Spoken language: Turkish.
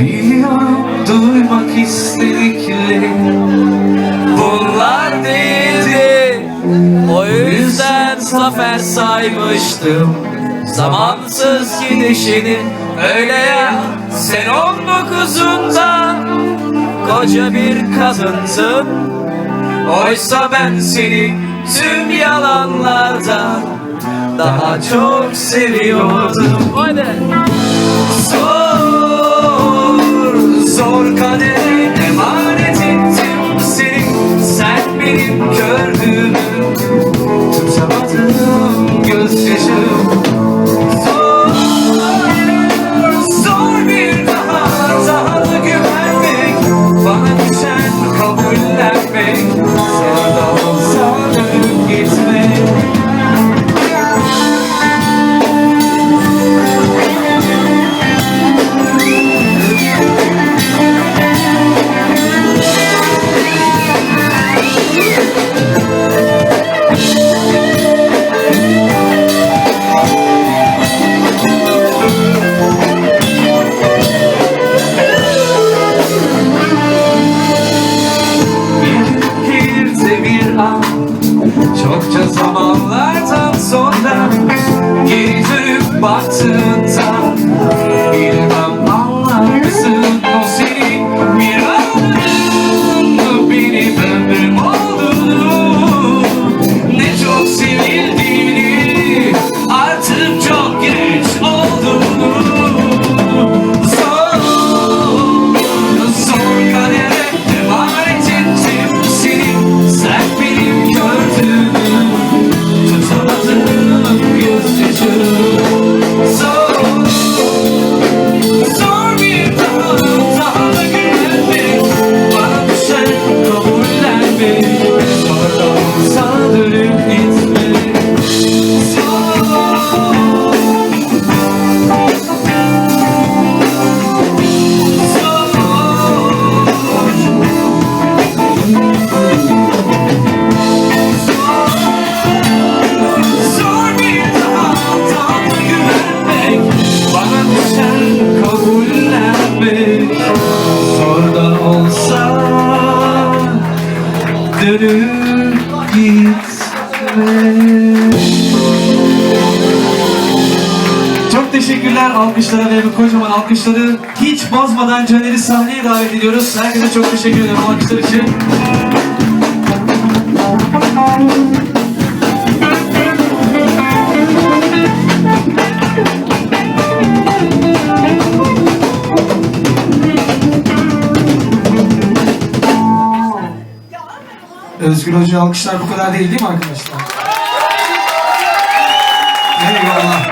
Biliyorum duymak istedikleri Bunlar değildi. O yüzden zafer saymıştım. Zamansız gidişini öyle ya. Sen on dokuzunda koca bir kadınsın. Oysa ben seni tüm yalanlardan Daha çok seviyordum. Haydi. Zor, gördüğümü an Çokça zamanlardan sonra Geri dönüp baktığında Dönüp gitmek Çok teşekkürler alkışlara ve bu kocaman alkışları hiç bozmadan Caner'i sahneye davet ediyoruz. Herkese çok teşekkür ederim alkışlar için. Özgür Hoca alkışlar bu kadar değil değil mi arkadaşlar? Eyvallah.